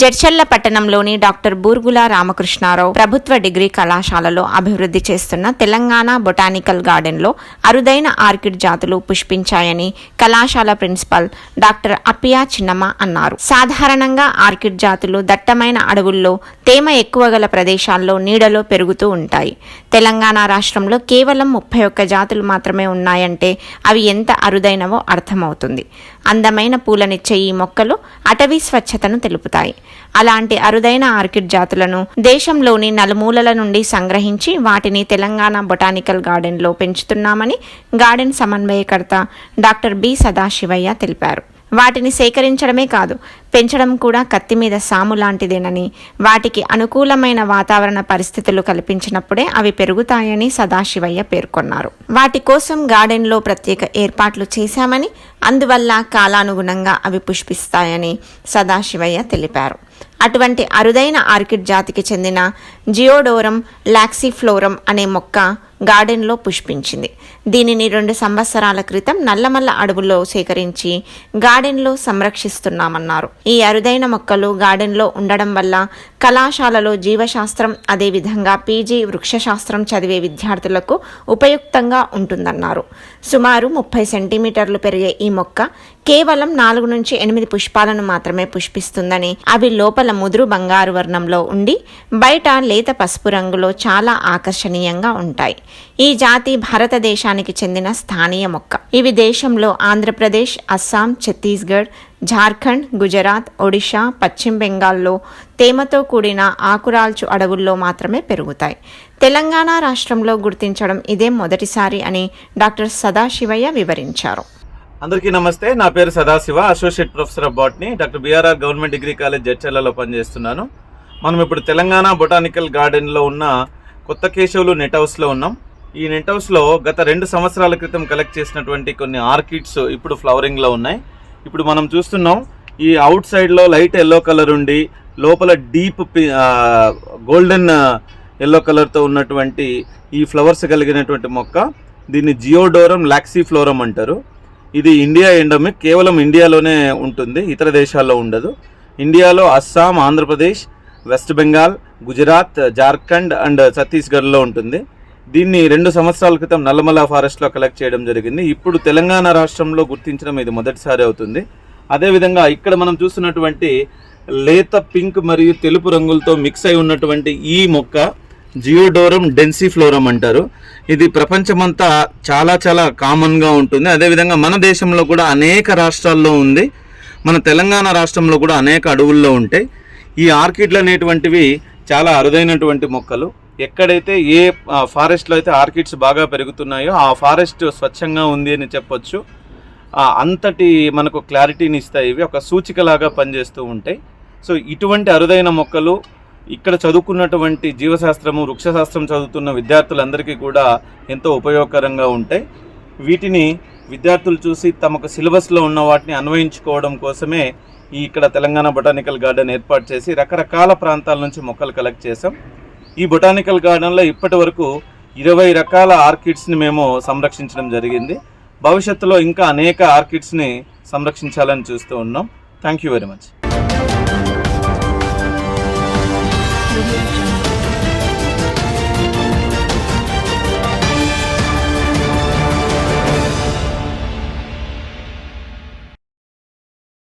జడ్చల్ల పట్టణంలోని డాక్టర్ బూర్గుల రామకృష్ణారావు ప్రభుత్వ డిగ్రీ కళాశాలలో అభివృద్ధి చేస్తున్న తెలంగాణ బొటానికల్ గార్డెన్లో అరుదైన ఆర్కిడ్ జాతులు పుష్పించాయని కళాశాల ప్రిన్సిపల్ డాక్టర్ అప్పియా చిన్నమ్మ అన్నారు. సాధారణంగా ఆర్కిడ్ జాతులు దట్టమైన అడవుల్లో తేమ ఎక్కువ గల ప్రదేశాల్లో నీడలో పెరుగుతూ ఉంటాయి. తెలంగాణ రాష్ట్రంలో కేవలం ముప్పై ఒక్క జాతులు మాత్రమే ఉన్నాయంటే అవి ఎంత అరుదైనవో అర్థమవుతుంది. అందమైన పూలనిచ్చే ఈ మొక్కలు అటవీ స్వచ్ఛతను తెలుపుతాయి. అలాంటి అరుదైన ఆర్కిడ్ జాతులను దేశంలోని నలుమూలల నుండి సంగ్రహించి వాటిని తెలంగాణ బొటానికల్ గార్డెన్లో పెంచుతున్నామని గార్డెన్ సమన్వయకర్త డాక్టర్ బి సదాశివయ్య తెలిపారు. వాటిని సేకరించడమే కాదు పెంచడం కూడా కత్తి మీద సాము లాంటిదేనని వాటికి అనుకూలమైన వాతావరణ పరిస్థితులు కల్పించినప్పుడే అవి పెరుగుతాయని సదాశివయ్య పేర్కొన్నారు. వాటి కోసం గార్డెన్లో ప్రత్యేక ఏర్పాట్లు చేశామని అందువల్ల కాలానుగుణంగా అవి పుష్పిస్తాయని సదాశివయ్య తెలిపారు. అటువంటి అరుదైన ఆర్కిడ్ జాతికి చెందిన జియోడోరం లాక్సిఫ్లోరం అనే మొక్క గార్డెన్లో పుష్పించింది. దీనిని రెండు సంవత్సరాల క్రితం నల్లమల్ల అడవుల్లో సేకరించి గార్డెన్లో సంరక్షిస్తున్నామన్నారు. ఈ అరుదైన మొక్కలు గార్డెన్లో ఉండడం వల్ల కళాశాలలో జీవశాస్త్రం అదేవిధంగా పీజీ వృక్షశాస్త్రం చదివే విద్యార్థులకు ఉపయుక్తంగా ఉంటుందన్నారు. సుమారు ముప్పై సెంటీమీటర్లు పెరిగే ఈ మొక్క కేవలం నాలుగు నుంచి ఎనిమిది పుష్పాలను మాత్రమే పుష్పిస్తుందని అవి లోపల ముదురు బంగారు వర్ణంలో ఉండి బయట లేత పసుపు రంగులో చాలా ఆకర్షణీయంగా ఉంటాయి. ఈ జాతి భారతదేశానికి చెందిన స్థానియ మొక్క. ఇవి దేశంలో ఆంధ్రప్రదేశ్ అస్సాం ఛత్తీస్గఢ్ జార్ఖండ్ గుజరాత్ ఒడిషా పశ్చిమ బెంగాల్లో తేమతో కూడిన ఆకురాల్చు అడవుల్లో మాత్రమే పెరుగుతాయి. తెలంగాణ రాష్ట్రంలో గుర్తించడం ఇదే మొదటిసారి అని డాక్టర్ సదాశివయ్య వివరించారు. అందరికీ నమస్తే. నా పేరు Sadasiva. Associate professor of botany. Doctor BRR government degree college జడ్చర్లలో పనిచేస్తున్నాను. మనం ఇప్పుడు తెలంగాణ బొటానికల్ గార్డెన్లో ఉన్న కొత్త కేశవులు నెట్ హౌస్లో ఉన్నాం. ఈ నెట్ హౌస్లో గత రెండు సంవత్సరాల క్రితం కలెక్ట్ చేసినటువంటి కొన్ని ఆర్కిడ్స్ ఇప్పుడు ఫ్లవరింగ్లో ఉన్నాయి. ఇప్పుడు మనం చూస్తున్నాం ఈ అవుట్ సైడ్లో లైట్ ఎల్లో కలర్ ఉండి లోపల డీప్ గోల్డెన్ ఎల్లో కలర్తో ఉన్నటువంటి ఈ ఫ్లవర్స్ కలిగినటువంటి మొక్క దీన్ని జియోడోరం లాక్సీ ఫ్లోరం అంటారు. ఇది ఇండియా ఎండమిక్ కేవలం ఇండియాలోనే ఉంటుంది ఇతర దేశాల్లో ఉండదు. ఇండియాలో అస్సాం ఆంధ్రప్రదేశ్ వెస్ట్ బెంగాల్ గుజరాత్ జార్ఖండ్ అండ్ ఛత్తీస్గఢ్లో ఉంటుంది. దీన్ని రెండు సంవత్సరాల క్రితం నల్లమల ఫారెస్ట్లో కలెక్ట్ చేయడం జరిగింది. ఇప్పుడు తెలంగాణ రాష్ట్రంలో గుర్తించడం ఇది మొదటిసారి అవుతుంది. అదేవిధంగా ఇక్కడ మనం చూస్తున్నటువంటి లేత పింక్ మరియు తెలుపు రంగులతో మిక్స్ అయి ఉన్నటువంటి ఈ మొక్క జియోడోరం డెన్సిఫ్లోరం అంటారు. ఇది ప్రపంచమంతా చాలా చాలా కామన్గా ఉంటుంది. అదేవిధంగా మన దేశంలో కూడా అనేక రాష్ట్రాల్లో ఉంది. మన తెలంగాణ రాష్ట్రంలో కూడా అనేక అడవుల్లో ఉంటాయి. ఈ ఆర్కిడ్లు అనేటువంటివి చాలా అరుదైనటువంటి మొక్కలు. ఎక్కడైతే ఏ ఫారెస్ట్లో అయితే ఆర్కిడ్స్ బాగా పెరుగుతున్నాయో ఆ ఫారెస్ట్ స్వచ్ఛంగా ఉంది అని చెప్పొచ్చు. అంతటి మనకు క్లారిటీని ఇస్తాయి ఇవి. ఒక సూచికలాగా పనిచేస్తూ ఉంటాయి. సో ఇటువంటి అరుదైన మొక్కలు ఇక్కడ చదువుకున్నటువంటి జీవశాస్త్రము వృక్షశాస్త్రం చదువుతున్న విద్యార్థులందరికీ కూడా ఎంతో ఉపయోగకరంగా ఉంటాయి. వీటిని విద్యార్థులు చూసి తమకు సిలబస్లో ఉన్న వాటిని అన్వయించుకోవడం కోసమే ఈ ఇక్కడ తెలంగాణ బొటానికల్ గార్డెన్ ఏర్పాటు చేసి రకరకాల ప్రాంతాల నుంచి మొక్కలు కలెక్ట్ చేసాం ఈ బొటానికల్ గార్డెన్లో ఇప్పటి వరకు ఇరవై రకాల ఆర్కిడ్స్ని మేము సంరక్షించడం జరిగింది. భవిష్యత్తులో ఇంకా అనేక ఆర్కిడ్స్ని సంరక్షించాలని చూస్తూ ఉన్నాం. Thank you very much.